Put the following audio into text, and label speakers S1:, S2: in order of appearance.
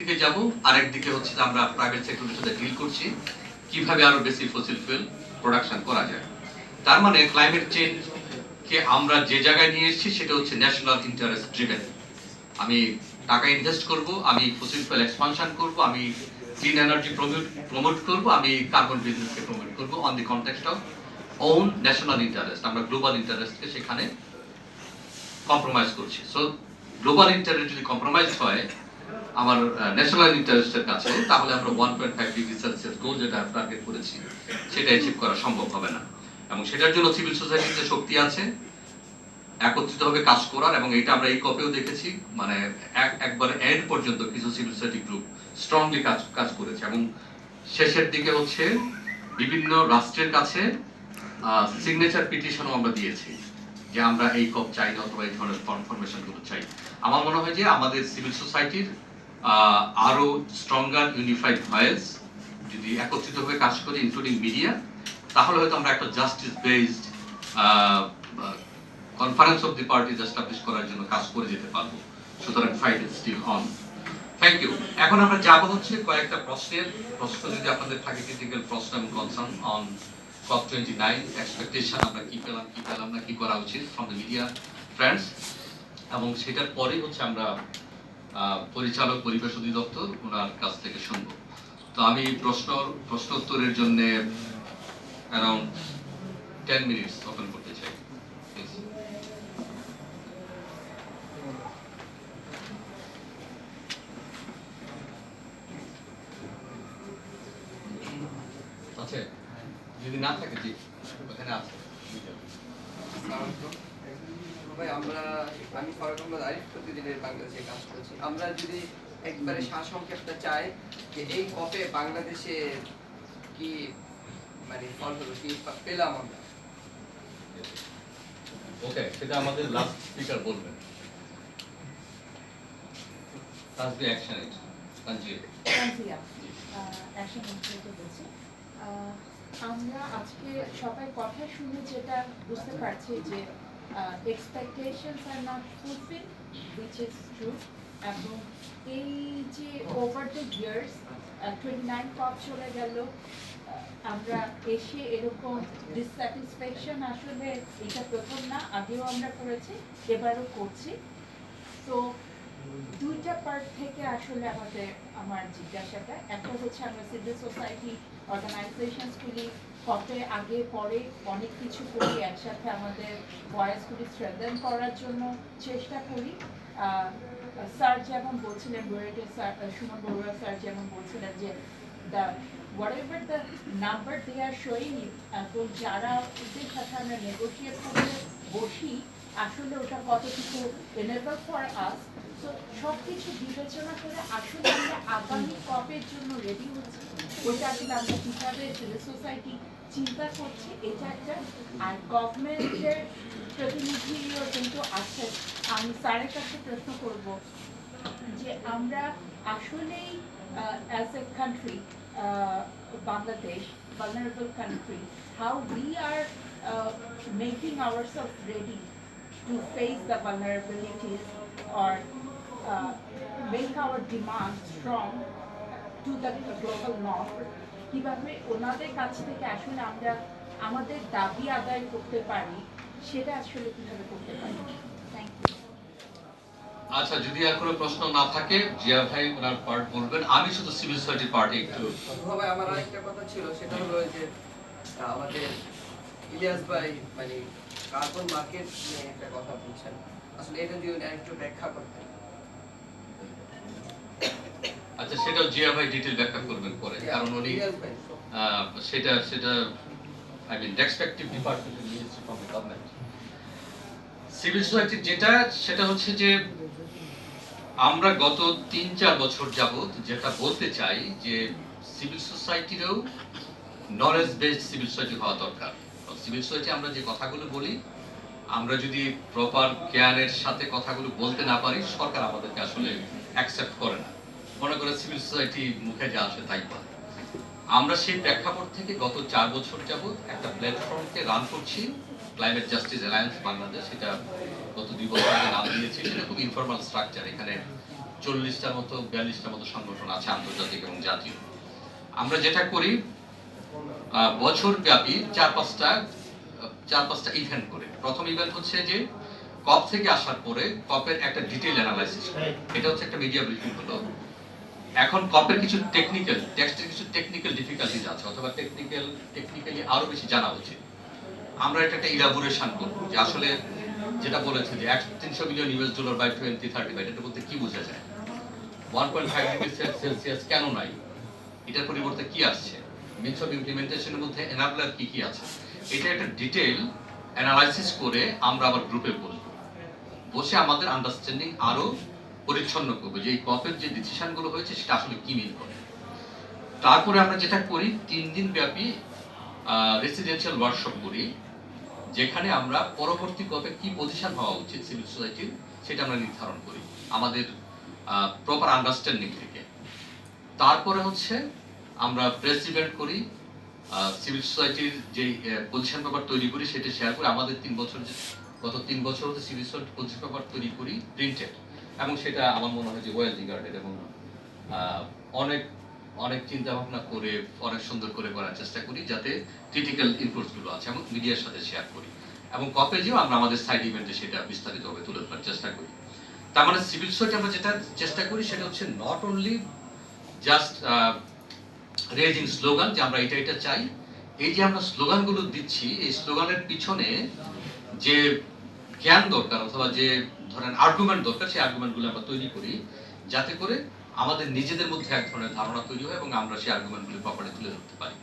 S1: দিকে যাব, আরেক দিকে হচ্ছে আমরা প্রাইভেট সেক্টরের সাথে ডিল করছি, কীভাবে আরও বেশি ফসিল ফুয়েল প্রোডাকশন করা যায়। তার মানে ক্লাইমেট চেঞ্জ কে আমরা যে জায়গায় নিয়ে এসেছি, সেটা হচ্ছে ন্যাশনাল ইন্টারেস্ট ড্রিভেন আমি টাকা ইনভেস্ট করব, আমি ফসিল ফুয়েল এক্সপানশন করব, আমি ক্লিন এনার্জি প্রমোট করব, আমি কার্বন বিজনেসকে প্রমোট করব on the context of own national interest আমরা গ্লোবাল ইন্টারেস্টকে সেখানে কম্প্রোমাইজ করছি। সো গ্লোবাল ইন্টারেস্ট যদি কম্প্রোমাইজ হয় আমার ন্যাশনাল ইন্টারেস্টের কাছে তাহলে আমরা one point five degree Celsius goal যেটা টার্গেট করেছি, সেটা অ্যাচিভ করা সম্ভব হবে না। এবং সেটার জন্য সিভিল সোসাইটিতে শক্তি আছে, একত্রিত ভাবে কাজ করার, এবং এটা আমরা এই কপেও দেখেছি মানে একবার এন্ড পর্যন্ত কিছু সিভিল সোসাইটি গ্রুপ স্ট্রংলি কাজ কাজ করেছে। এবং শেষের দিকে হচ্ছে বিভিন্ন রাষ্ট্রের কাছে সিগনেচার পিটিশনও আমরা দিয়েছি, যে আমরা এই কপ চাই না, অথবা এই ধরনের কনফার্মেশনগুলো চাই। আমার মনে হয় যে আমাদের সিভিল সোসাইটির আরও স্ট্রঙ্গার ইউনিফাইড ভয়েস যদি একত্রিতভাবে কাজ করি ইনক্লুডিং মিডিয়া তাহলে হয়তো আমরা একটা justice based conference of the parties establish করার জন্য কাজ করে যেতে পারব। সুতরাং fight is still on thank you এখন আমরা যাব হচ্ছে কয়েকটা প্রশ্নের। প্রশ্ন যদি আপনাদের থাকে ক্রিটিক্যাল প্রশ্ন এবং কনসার্ন অন COP 29 এক্সপেকটেশন আমরা কি পেলাম কি পেলাম না, কি করা উচিত ফ্রম দ্য মিডিয়া ফ্রেন্ডস এবং সেটার পরে হচ্ছে আমরা পরিচালক পরিবেশ অধিদপ্তর ওনার কাছ থেকে শুনব। তো আমি প্রশ্ন, প্রশ্নোত্তরের জন্য অ্যারাউন্ড টেন মিনিটস ওপেন করতে চাই. আছে যদি না থাকে, জি, ওখানে আছে
S2: ভাই আমরা আমি ফরক আহমদ আরিফ প্রতিদিনের বাংলাদেশে কাজ করছি। আমরা যদি একবারে সারসংক্ষেপটা চাই যে এই কপে বাংলাদেশে কি মানে ফল হলো কি পেলাম আমরা?
S1: ওকে সেটা আমাদের লাস্ট স্পিকার বলবেন। তাসবি অ্যাকশন ইট তানজিল
S3: তানজিয়া, অ্যাকশন বলছি। আমরা আজকে সবাই কথা শুনে যেটা বুঝতে পারছি যে expectations are not fulfil which is true এবং এই যে over the years twenty nine COP চলে গেল আমরা এসে এরকম ডিসস্যাটিসফ্যাকশন আসলে এটা প্রথম না, আগেও আমরা করেছি, এবারও করছি। তো দুইটা পার্ট থেকে আসলে আমাদের, আমার জিজ্ঞাসাটা। একটা হচ্ছে আমরা সিভিল সোসাইটি অর্গানাইজেশনসগুলি কপে আগে পরে অনেক কিছু করি একসাথে আমাদের ভয়েসগুলি স্ট্রেংথেন করার জন্য চেষ্টা করি। স্যার যেমন বলছিলেন বুয়েটের স্যার সুমন বড়ুয়া স্যার যেমন বলছিলেন যে the whatever the number they are showing, এখন যারা ওদের সাথে আমরা নেগোশিয়েট করতে বসি, আসলে ওটা কতটুকু এনেবল ফর আস সব বিবেচনা করে আসলে আমরা আগামী কপের জন্য রেডি হচ্ছি? ওইটা আসলে আমরা কীভাবে সিভিল সোসাইটি চিন্তা করছি এটা একটা আর গভর্নমেন্টের প্রতিনিধিও কিন্তু আছে আমি স্যারের কাছে প্রশ্ন করব যে আমরা আসলেই as a country Bangladesh vulnerable country how we are uh, making ourselves ready to face the vulnerabilities or make our demand strong to the global north. কীভাবে ওনাদের কাছ থেকে আসলে আমরা আমাদের দাবি আদায় করতে পারি সেটা আসলে কীভাবে করতে পারি? থ্যাংক ইউ
S1: আচ্ছা যদি আর কোনো প্রশ্ন না থাকে জিয়া ভাই ওনার পার্ট বলবেন। আমি শুধু সিভিল সোসাইটির পার্টি একটু
S2: ভাই আমার আরেকটা কথা ছিল সেটা হলো যে আমাদের ইলিয়াস ভাই মানে কার্বন মার্কেট নিয়ে একটা কথা বলছেন। আসলে এটা যদি উনি আরেকটু ব্যাখ্যা করতেন।
S1: আচ্ছা সেটাও জিয়া ভাই ডিটেল ব্যাখ্যা করবেন পরে কারণ উনি সেটা সেটা আই মিন রেসপেক্টিভ ডিপার্টমেন্টের ministry from government civil society যেটা সেটা হচ্ছে যে আমরা গত তিন চার বছর যাবত যেটা বলতে চাই যে সিভিল সোসাইটিরও নলেজ বেসড সিভিল সোসাইটি হওয়া দরকার। সিভিল সোসাইটি আমরা যে কথাগুলো বলি আমরা যদি প্রপার কেয়ারের সাথে কথাগুলো বলতে না পারি সরকার আমাদেরকে আসলে অ্যাকসেপ্ট করে না। মনে করে সিভিল সোসাইটি মুখে যা আসে তাই বলে আমরা সেই প্রেক্ষাপট থেকে গত চার বছর যাবত একটা প্ল্যাটফর্মকে রান করছি ক্লাইমেট জাস্টিস অ্যালায়েন্স বাংলাদেশ এটা গত দুই বছর আগে নাম দিয়েছি সেটা খুব ইনফরমাল স্ট্রাকচার এখানে চল্লিশটার মতো বিয়াল্লিশটার মতো সংগঠন আছে আন্তর্জাতিক এবং জাতীয়। আমরা যেটা করি বছর ব্যাপী চার পাঁচটা চার পাঁচটা ইভেন্ট করে। প্রথম ইভেন্ট হচ্ছে যে কপ থেকে আসার পরে কপের একটা ডিটেইল অ্যানালাইসিস এটা হচ্ছে একটা মিডিয়া ব্রিফিং হলো। এখন কপের কিছু টেকনিক্যাল টেক্সটের কিছু টেকনিক্যাল ডিফিকাল্টিজ আছে, অথবা টেকনিক্যাল টেকনিক্যালি আরও বেশি জানা উচিত। আমরা এটা একটা ইলাবোরেশন করব, যে আসলে যেটা বলেছে যে এক তিনশো million US dollar by twenty thirty by এটা বলতে কি বোঝা যায়? One point five degree Celsius কেন নাই? এটার পরিবর্তে কি আসছে? মিনস অফ ইমপ্লিমেন্টেশনের মধ্যে এনাবলার কি কি আছে? এটা একটা ডিটেইল অ্যানালাইসিস করে আমরা আবার গ্রুপে বলব বসে আমাদের আন্ডারস্ট্যান্ডিং আরও পরিচ্ছন্ন করব। যে এই কপের যে ডিসিশনগুলো হয়েছে, সেটা আসলে কি মিল করে? তারপরে আমরা যেটা করি, তিন দিন ব্যাপী রেসিডেন্সিয়াল ওয়ার্কশপ করি, যেখানে আমরা পরবর্তী কপে কি পজিশন হওয়া উচিত সিভিল সোসাইটির সেটা আমরা নির্ধারণ করি, আমাদের প্রপার আন্ডারস্ট্যান্ডিং থেকে। তারপরে হচ্ছে, আমরা প্রেস ইভেন্ট করি সিভিল সোসাইটির যে পজিশন পেপার তৈরি করি, সেটা শেয়ার করি। আমাদের তিন বছর গত তিন বছর হতে সিভিল সোসাইটি পজিশন পেপার তৈরি করি প্রিন্টেড এবং সেটা আমার মনে হয় যে ওয়েল রিগার্ডেড এবং অনেক অনেক চিন্তা ভাবনা করে, অনেক সুন্দর করে করার চেষ্টা করি যাতে ক্রিটিক্যাল ইনপুটসগুলো আছে এবং মিডিয়ার সাথে শেয়ার করি। এবং কপেজেও আমরা আমাদের সাইড ইভেন্টে সেটা বিস্তারিতভাবে তুলে ধরার চেষ্টা করি। তার মানে সিভিল সোসাইটি আমরা যেটা চেষ্টা করি সেটা হচ্ছে not only just raising slogan যে আমরা এটা এটা চাই, এই যে আমরা স্লোগানগুলো দিচ্ছি, এই স্লোগানের পিছনে যে জ্ঞান দরকার অথবা যে ধরেন আর্গুমেন্ট দরকার, সেই আর্গুমেন্টগুলো আমরা তৈরি করি, যাতে করে আমাদের নিজেদের মধ্যে এক ধরনের ধারণা তৈরি হয় এবং আমরা সেই আর্গুমেন্টগুলি প্রপারলি তুলে ধরতে পারি।